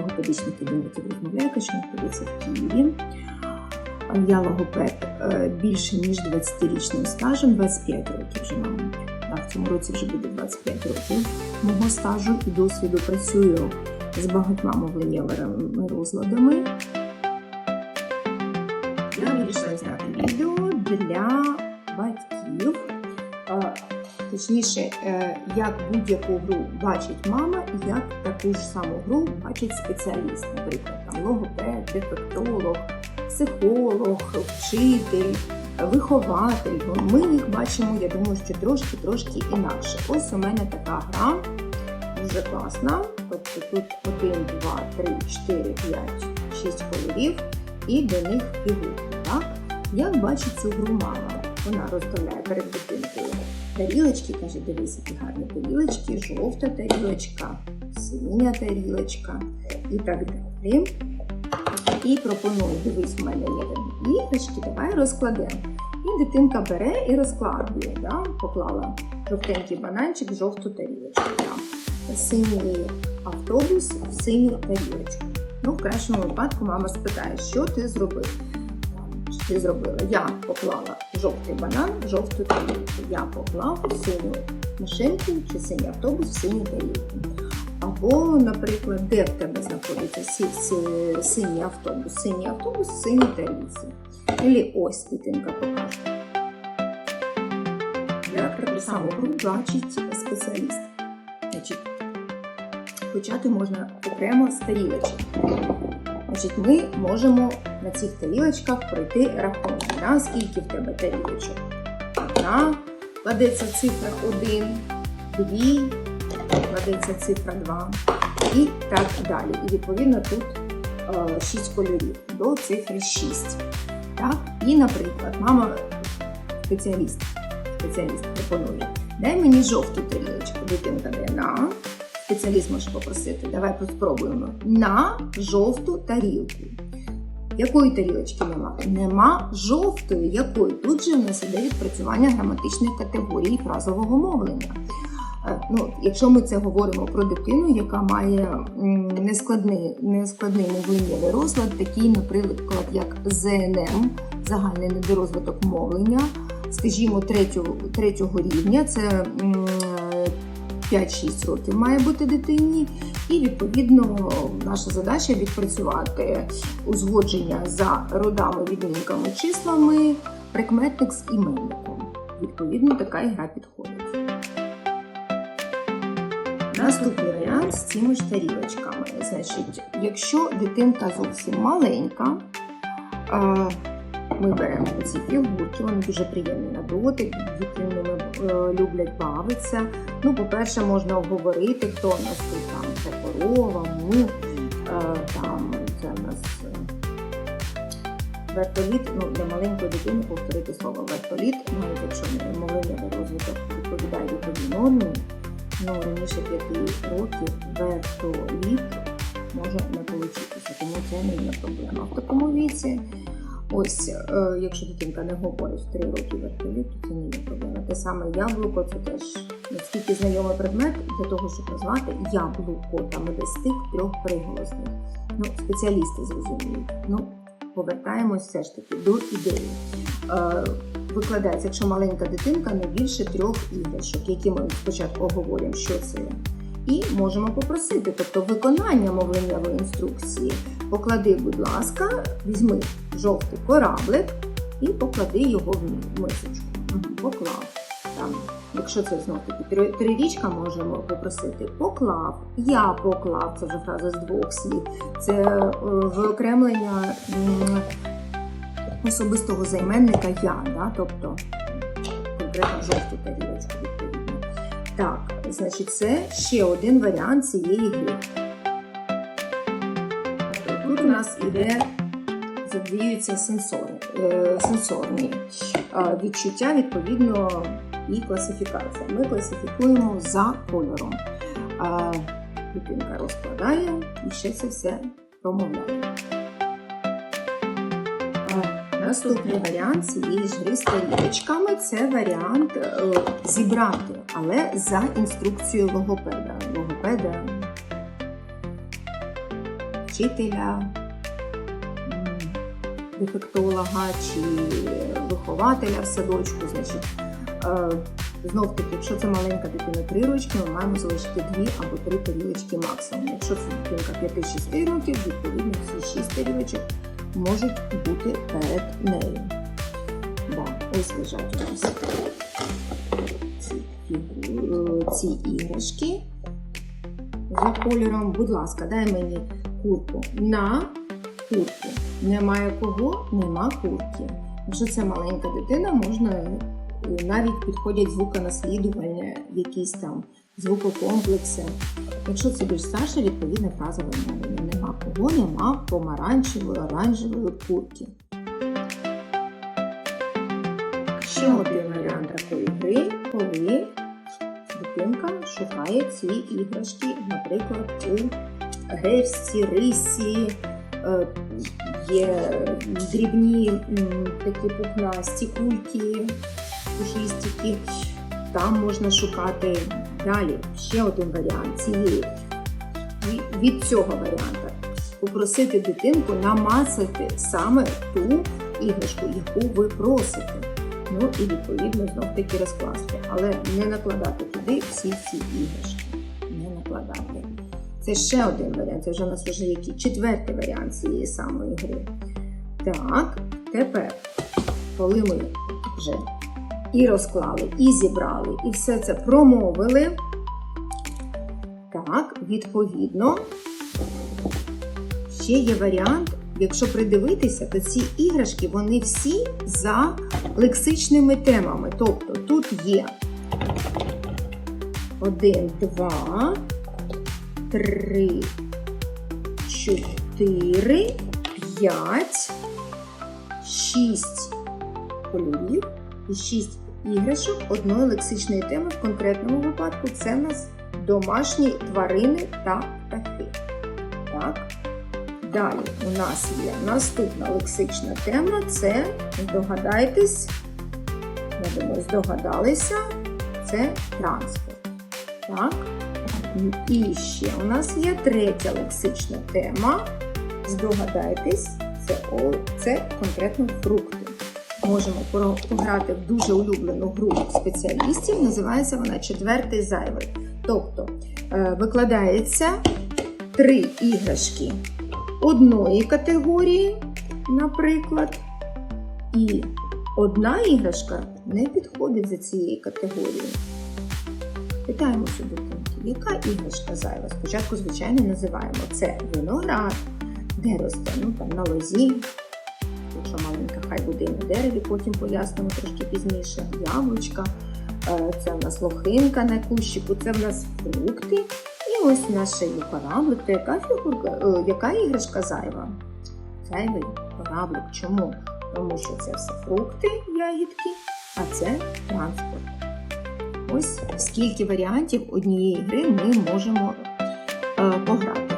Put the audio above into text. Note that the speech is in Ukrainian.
логопедичних кабінетів розмовляє, що знаходиться в Києві. Я логопед е, більше ніж 20-річним стажем, 25 років вже маю. В цьому році вже буде 25 років мого стажу і досвіду працюю з багатьма мовленнєвими розладами. Точніше, е, як будь-яку гру бачить мама, і як таку ж саму гру бачить спеціаліст, наприклад, там логопед, дефектолог, психолог, вчитель, вихователь. Бо Ми їх бачимо, я думаю, що трошки-трошки інакше. Ось у мене така гра дуже класна. Тобто тут 1, 2, 3, 4, 5, 6 кольорів і до них фігурки. Як бачить цю гру мама? Вона розставляє перед дитинкою тарілочки, каже, дивись, які гарні тарілочки, жовта тарілочка, синя тарілочка і так далі. І пропоную, дивись, в мене є там давай розкладемо. І дитинка бере і розкладує. Да? Поклала жовтенький бананчик жовту тарілочку. Да? Синій автобус синю тарілочку. Ну, в кращому випадку мама спитає, що ти зробив. Що ти зробила? Я поклала жовтий банан жовту тарілку. Я поклав синю машинку чи синій автобус в синю тарілку. Або, наприклад, де в тебе знаходиться сі- сі- синій автобус? Синій автобус синій тарілці. Ілі ось дитинка покаже. Таку саму гру бачить спеціаліст. Значить, почати можна окремо з тарілочок. Значить, ми можемо на цих тарілочках пройти рахунок. Да? Скільки в тебе тарілочок? Одна, кладеться цифра 1, 2, кладеться цифра 2 і так далі. І відповідно тут 6 кольорів до цифри 6. Так? І, наприклад, мама спеціаліст, спеціаліст пропонує. Дай мені жовту тарілочку, дитинка дає на. Спеціаліст може попросити, давай спробуємо. На жовту тарілку. Якої тарілочки нема? Нема жовтої. Якої? Тут же в нас іде відпрацювання граматичних категорій фразового мовлення. Е, Ну, якщо ми це говоримо про дитину, яка має нескладний, нескладний мовленнєвий розлад, такий, наприклад, як ЗНМ, загальний недорозвиток мовлення, скажімо, третього, третього рівня, це 5-6 років має бути дитині, і відповідно наша задача відпрацювати узгодження за родами, відмінками, числами, прикметник з іменником. Відповідно, така ігра підходить. Наступний варіант з цими ж тарілочками. Значить, якщо дитинка зовсім маленька, е, ми беремо ці фігурки, вони дуже приємні на дотик, діти ними е, люблять бавитися. Ну, по-перше, можна обговорити, хто у нас тут там це корова, му, е, там це у нас е, вертоліт. Ну, для маленької дитини повторити слово вертоліт, навіть якщо мовлення розвиток відповідає віковій нормі, ну раніше 5 років вертоліт може не получитися, тому це не є проблема. В такому віці. Ось, е, якщо дитинка не говорить в 3 роки вертоліт, то це не є проблема. Те саме яблуко, це теж наскільки знайомий предмет для того, щоб назвати яблуко, там іде стик трьох приголосних. Ну, спеціалісти зрозуміють. Ну, повертаємось все ж таки до ідеї. Е, викладається, якщо маленька дитинка, не більше трьох іграшок, які ми спочатку обговоримо, що це. І можемо попросити, тобто виконання мовленнєвої інструкції. Поклади, будь ласка, візьми жовтий кораблик і поклади його в мисочку. Мгм, Поклав. Там, якщо це знов таки три- трирічка, можемо попросити поклав, я поклав, це вже фраза з двох слів. Це е, виокремлення особистого займенника я, да? тобто конкретно жовту тарілочку відповідно. Так, значить, це ще один варіант цієї гри. Тут у нас іде задіються сенсори, е, сенсорні е, відчуття, відповідно, і класифікація. Ми класифікуємо за кольором. Дитинка розкладає і ще це все промовляє. Наступний варіант цієї ж гри з тарілочками це варіант е, зібрати, але за інструкцією логопеда. Логопеда вчителя, дефектолога чи вихователя в садочку. Значить, е, знов таки, якщо це маленька дитина 3 рочки, ми маємо залишити 2 або 3 тарілочки максимум. Якщо це дитинка 5-6 років, відповідно всі 6 тарілочок можуть бути перед нею. Да, ось лежать у нас ці, е, ці іграшки за кольором. Будь ласка, дай мені курку на курку. Немає кого, нема курки. Якщо це маленька дитина, можна е, навіть підходять звуконаслідувальні, якісь там звукокомплекси. Якщо це більш старше, відповідна фраза вимовлення. Нема кого, нема помаранчевої, оранжевої курки. Ще один варіант такої гри, коли дитинка шукає ці іграшки, наприклад, у гречці, рисі, е, є дрібні такі пухнасті кульки, пушистики. Там можна шукати далі. Ще один варіант цієї від цього варіанта. Попросити дитинку намацати саме ту іграшку, яку ви просите. Ну і відповідно знов таки розкласти, але не накладати туди всі ці іграшки. Це ще один варіант. Це вже у нас вже який четвертий варіант цієї самої гри. Так, тепер, коли ми вже і розклали, і зібрали, і все це промовили. Так, відповідно, ще є варіант. Якщо придивитися, то ці іграшки вони всі за лексичними темами. Тобто тут є 1, 2, 3, 4, 5, 6 кольорів і 6 іграшок одної лексичної теми. В конкретному випадку це в нас домашні тварини та птахи. Так. Далі у нас є наступна лексична тема це, здогадайтесь, я думаю, здогадалися, це транспорт. Так. І ще у нас є третя лексична тема. Здогадайтесь, це, це конкретно фрукти. Можемо пограти в дуже улюблену гру спеціалістів, називається вона четвертий зайвий. Тобто е, викладається три іграшки одної категорії, наприклад, і одна іграшка не підходить за цією категорією. Питаємося дитинки, яка іграшка зайва? Спочатку, звичайно, називаємо це виноград, де росте ну, там, на лозі. Якщо маленька, хай буде і на дереві, потім пояснимо трошки пізніше. Яблучка, е, це в нас лохинка на кущику, це в нас фрукти. І ось ще є кораблик. То яка фігурка, е, яка іграшка зайва? Зайвий кораблик. Чому? Тому що це все фрукти, ягідки, а це транспорт. Ось скільки варіантів однієї гри ми можемо е, пограти.